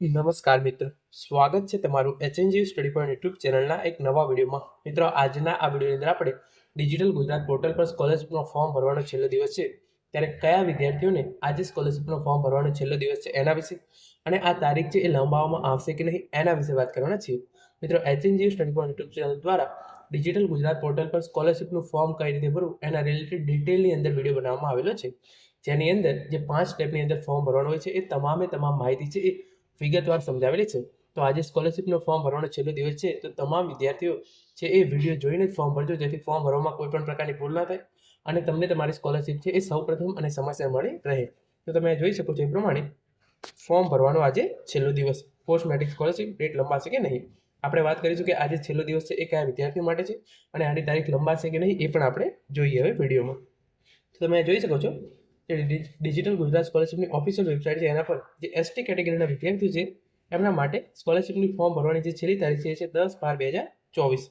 નમસ્કાર મિત્ર. સ્વાગત છે તમારું એચએનજી સ્ટડી પોઈન્ટ યુટ્યુબ ચેનલના એક નવા વિડીયોમાં. મિત્રો, આજના આ વિડીયોની અંદર આપણે ડિજિટલ ગુજરાત પોર્ટલ પર સ્કોલરશિપનો ફોર્મ ભરવાનો છેલ્લો દિવસ છે. ત્યારે કયા વિદ્યાર્થીઓને આજે સ્કોલરશિપનો ફોર્મ ભરવાનો છેલ્લો દિવસ છે એના વિશે અને આ તારીખ છે એ લંબાવવામાં આવશે કે નહીં એના વિશે વાત કરવાના છીએ. મિત્રો HNG study point YouTube channel દ્વારા ડિજિટલ ગુજરાત પોર્ટલ પર સ્કોલરશિપનું ફોર્મ કઈ રીતે ભરવું એના રિલેટેડ ડિટેલની અંદર વીડિયો બનાવવામાં આવેલો છે. જેની અંદર જે પાંચ સ્ટેપની અંદર ફોર્મ ભરવાનું હોય છે એ તમામે તમામ માહિતી છે એ વિગતવાર સમજાવેલી છે. તો આજે સ્કોલરશિપનો ફોર્મ ભરવાનો છેલ્લો દિવસ છે. તો તમામ વિદ્યાર્થીઓ છે એ વીડિયો જોઈને જ ફોર્મ ભરજો. જેથી ફોર્મ ભરવામાં કોઈ પણ પ્રકારની ભૂલ ના થાય. અને તમને તમારી સ્કોલરશિપ છે એ સૌપ્રથમ અને સમસ્યા મળી રહે. તો તમે જોઈ શકો છો એ પ્રમાણે ફોર્મ ભરવાનો આજે છેલ્લો દિવસ. પોસ્ટ મેટ્રિક સ્કોલરશિપ ડેટ લંબાશે કે નહીં? આપણે વાત કરીશું કે આજે છેલ્લો દિવસ છે એ કયા વિદ્યાર્થીઓ માટે છે અને આની તારીખ લંબાશે કે નહીં એ પણ આપણે જોઈએ હવે વિડીયોમાં તો તમે જોઈ શકો છો ડિ- ડિજિટલ ગુજરાત સ્કોલરશિપની ઓફિશિયલ વેબસાઇટ છે, એના પર જે એસટી કેટેગરીના વિદ્યાર્થીઓ છે, એમના માટે સ્કોલરશિપની ફોર્મ ભરવાની જે છેલ્લી તારીખ છે દસ બાર બે હજાર ચોવીસ.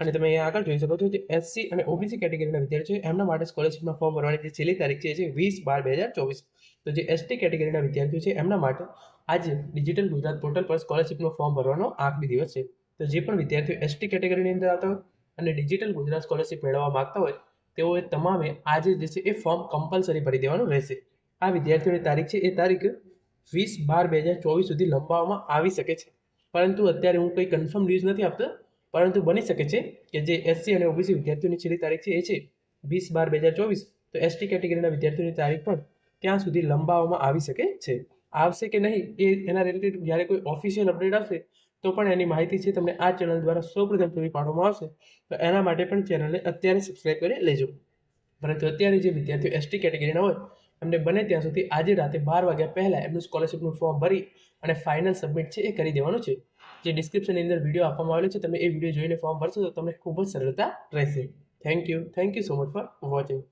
અને તમે અહીંયા આગળ જોઈ શકો છો જે એસસી અને ઓબીસી કેટેગરીના વિદ્યાર્થીઓ એમના માટે સ્કોલરશિપના ફોર્મ ભરવાની જે છેલ્લી તારીખ છે વીસ બાર બે હજાર ચોવીસ. તો જે એસટી કેટેગરીના વિદ્યાર્થીઓ છે, એમના માટે આજે ડિજિટલ ગુજરાત પોર્ટલ પર સ્કોલરશિપનો ફોર્મ ભરવાનો આખરી દિવસ છે. તો જે પણ વિદ્યાર્થીઓ એસટી કેટેગરીની અંદર આવતા હોય અને ડિજિટલ ગુજરાત સ્કોલરશિપ મેળવવા માગતા હોય તેઓએ તમામે આજે જે છે એ ફોર્મ કમ્પલસરી ભરી દેવાનું રહેશે. આ વિદ્યાર્થીઓની તારીખ છે, એ તારીખ વીસ બાર બે હજાર ચોવીસ સુધી લંબાવવામાં આવી શકે છે. પરંતુ અત્યારે હું કંઈ કન્ફર્મ ન્યૂઝ નથી આપતો, પરંતુ બની શકે છે કે જે એસસી અને ઓબીસી વિદ્યાર્થીઓની છેલ્લી તારીખ છે એ છે વીસ બાર બે હજાર ચોવીસ. તો એસટી કેટેગરીના વિદ્યાર્થીઓની તારીખ પણ ત્યાં સુધી લંબાવવામાં આવી શકે છે. આવશે કે નહીં એ એના રિલેટેડ જ્યારે કોઈ ઓફિશિયલ અપડેટ આવશે તો પણ એની માહિતી છે તમને આ ચેનલ દ્વારા સૌપ્રથમ પૂરી પાડવામાં આવશે. તો એના માટે પણ ચેનલને અત્યારે સબસ્ક્રાઈબ કરી લેજો. પરંતુ અત્યારે જે વિદ્યાર્થીઓ એસટી કેટેગરીના હોય, એમને બને ત્યાં સુધી આજે રાતે બાર વાગ્યા પહેલાં એમનું સ્કોલરશિપનું ફોર્મ ભરી અને ફાઇનલ સબમિટ છે એ કરી દેવાનું છે. જે ડિસ્ક્રિપ્શનની અંદર વીડિયો આપવામાં આવેલો છે, તમે એ વીડિયો જોઈને ફોર્મ ભરશો તો તમને ખૂબ જ સરળતા રહેશે. Thank you thank you so much for watching